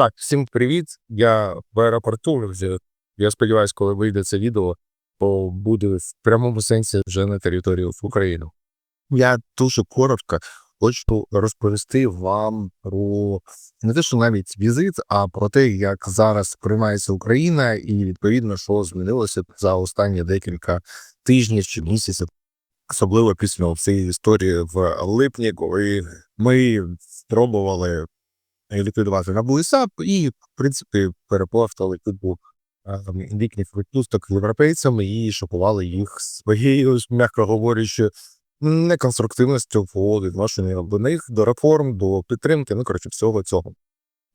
Так, всім привіт. Я в аеропорту. Вже. Я сподіваюся, коли вийде це відео, то буде в прямому сенсі вже на території в Україну. Я дуже коротко хочу розповісти вам про не те, що навіть візит, а про те, як зараз приймається Україна, і відповідно, що змінилося за останні декілька тижнів чи місяців, особливо після цієї історії в липні, коли ми спробували ліквідувати НАБУ і САП, і, в принципі, переплавтали типу лікніх відпусток європейцям і шокували їх своєю, м'яко говорячи, неконструктивністю по відношенню до них, до реформ, до підтримки, ну коротше, всього цього.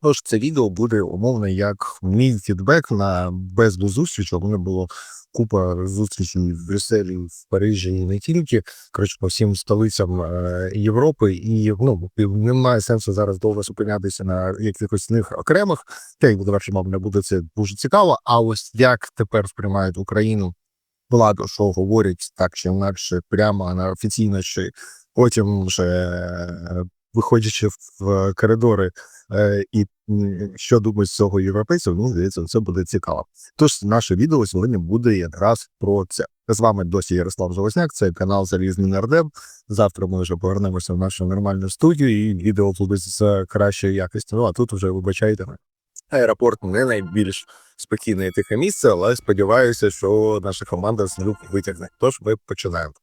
Тож це відео буде умовно як мій фідбек на безду зустріч. У мене було купа зустрічей в Брюсселі, в Парижі і не тільки. Коротше, по всім столицям е, Європи, і ну немає сенсу зараз довго зупинятися на якихось них окремих. Та й буде мабуть, не буде це дуже цікаво. А ось як тепер сприймають Україну владу, що говорять так чи інакше, прямо на офіційно, чи потім вже е, виходячи в коридори е, і що думають з цього європейців, мені здається, це буде цікаво. Тож наше відео сьогодні буде якраз про це. З вами досі Ярослав Жолосняк, це канал Залізний Нардеп. Завтра ми вже повернемося в нашу нормальну студію, і відео буде з кращої якості. Ну а тут вже вибачайте. Аеропорт не найбільш спокійне і тихе місце, але сподіваюся, що наша команда з нього витягне. Тож ми починаємо.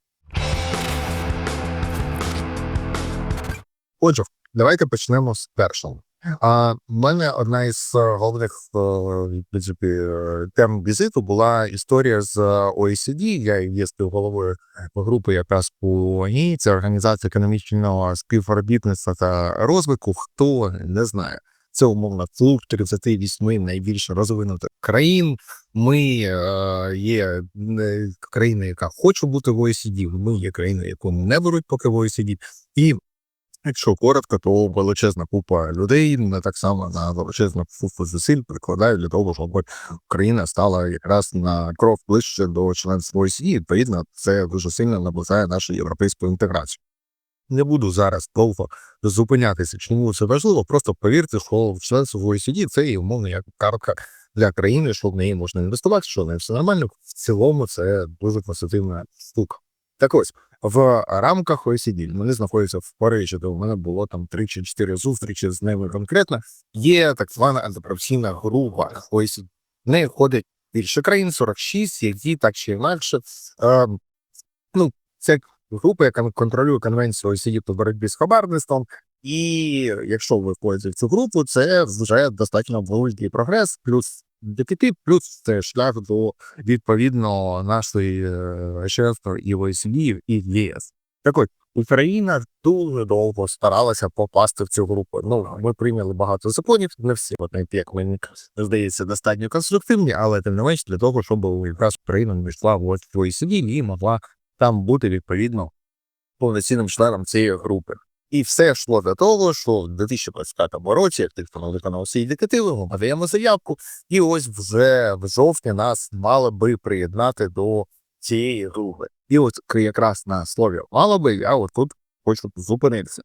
Отже, давайте почнемо з першого. А в мене одна із е, головних е, принципі, е, тем візиту була історія з OECD. Я є співголовою групи якраз по ній. Це організація економічного співробітництва та розвитку. Хто не знає, це умовно клуб 38 найбільш розвинутих країн. Ми е, є країна, яка хоче бути в OECD, Ми є країною, яку не беруть поки в OECD. І Якщо коротко, то величезна купа людей не так само на величезну купу зусиль прикладають для того, щоб Україна стала якраз на крок ближче до членства ОСІ. І, Відповідно, це дуже сильно наближає нашу європейську інтеграцію. Не буду зараз довго зупинятися, чому це важливо. Просто повірте, що членство в ОСІД це є умовно як картка для країни, що в неї можна інвестувати, що не все нормально. В цілому це дуже позитивна штука. Так ось в рамках OECD. Вони знаходяться в Парижі, де у мене було там три чи чотири зустрічі з ними конкретно. Є так звана антиправційна група OECD. В неї входить більше країн, 46, які так чи інакше. Е, ну, це група, яка контролює конвенцію OECD по боротьбі з хабарництвом. І якщо ви входите в цю групу, це вже достатньо великий прогрес, плюс ДКТ, плюс це шлях до відповідно нашої е, і в і ЄС. Так от Україна дуже довго старалася попасти в цю групу. Ну ми прийняли багато законів, не всі вони, як мені здається, достатньо конструктивні, але тим не менш для того, щоб якраз Україна не йшла в OECD і могла там бути відповідно повноцінним членом цієї групи. І все йшло до того, що в 2025 році, як хто виконав всі індикативи, ми подаємо заявку, і ось вже в жовтні нас мали би приєднати до цієї групи. І от якраз на слові мало би, я от тут хочу зупинитися.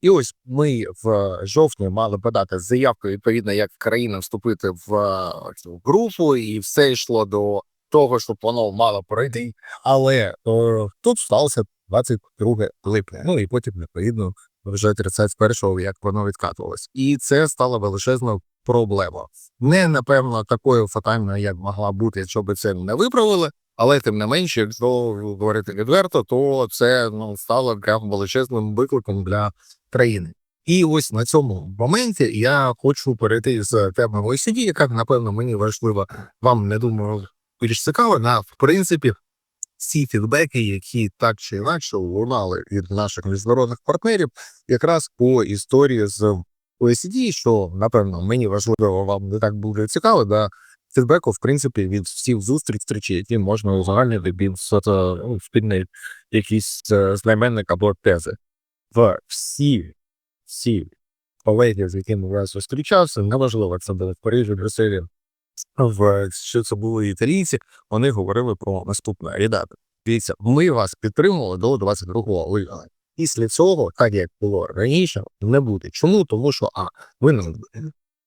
І ось ми в жовтні мали подати заявку, відповідно, як країна вступити в цю групу, і все йшло до того, щоб воно мало пройти. Але о, тут сталося 22 липня. Ну і потім відповідно вже 31-го, як воно відкатувалось, і це стало величезною проблемою. Не напевно такою фатальною, як могла бути, якщо би це не виправили. Але тим не менше, якщо говорити відверто, то це ну стало прям величезним викликом для країни. І ось на цьому моменті я хочу перейти з теми OECD, яка напевно мені важлива. Вам не думаю більш цікаво, на в принципі всі фідбеки, які так чи інакше лунали від наших міжнародних партнерів, якраз по історії з OECD, що напевно мені важливо вам не так буде цікаво, да фідбеку, в принципі, від всіх зустрічей, які можна узагальнити під ну, спільний якийсь е, знаменник або тези. В всі всі колеги, з якими я зустрічався, неважливо, це буде в Парижі, Брюсселі, в що це були італійці, вони говорили про наступне. Ребята, дивіться, ми вас підтримували до 22 липня. Після цього, так як було раніше, не буде. Чому? Тому що а ви не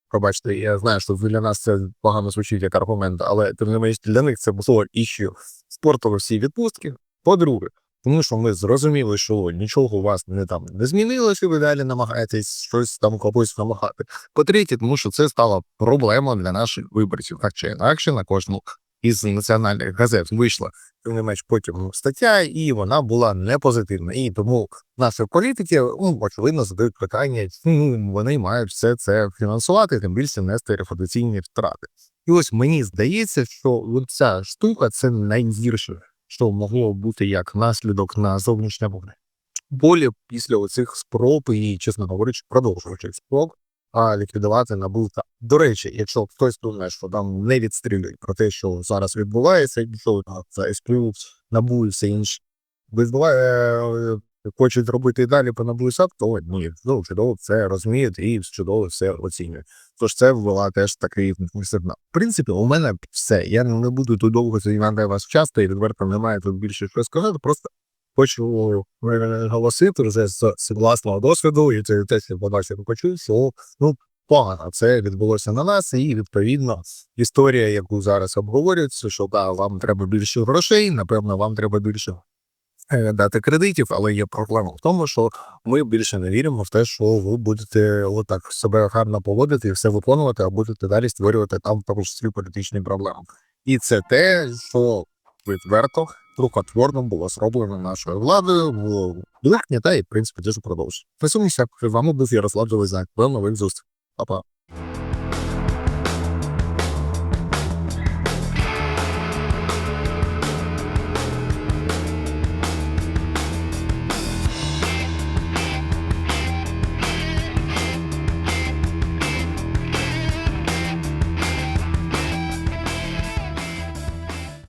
Пробачте, я знаю, що для нас це погано звучить як аргумент, але тим не менш для них це було іщу спорту всі відпустки. По-друге, тому що ми зрозуміли, що нічого у вас не там не змінилося, ви далі намагаєтесь щось там когось намагати. По-третє, тому що це стала проблема для наших виборців. Так чи інакше, на кожну із національних газет вийшла тим не менш потім стаття, і вона була не позитивна. І тому наші політики, ну, очевидно, задають питання, ну, вони мають все це фінансувати, тим більше нести репутаційні втрати. І ось мені здається, що ця штука це найгірше, що могло бути як наслідок на зовнішнє вогне. полі після оцих спроб і, чесно говорячи, продовжуючих спроб а ліквідувати набув та до речі, якщо хтось думає, що там не відстрілюють про те, що зараз відбувається, і що це СПУ, НАБУ все інше відбуває, е, хочуть робити і далі по то ні, ну чудово це розуміють і чудово все оцінюють. Тож це була теж такий сигнал. В принципі, у мене все. Я не буду тут довго займати вас часто і відверто немає тут більше що сказати. Просто хочу е, голосити вже з, власного досвіду, і це те, що побачив, почув, що ну погано це відбулося на нас, і відповідно історія, яку зараз обговорюється, що да, вам треба більше грошей, напевно, вам треба більше дати кредитів, але є проблема в тому, що ми більше не віримо в те, що ви будете отак себе гарно поводити і все виконувати, а будете далі створювати там в тому числі політичні проблеми. І це те, що відверто рукотворно було зроблено нашою владою в липні, та і в принципі теж продовжує. Присумніся, з вами був Ярослав Железняк. До нових зустрічей. Па-па.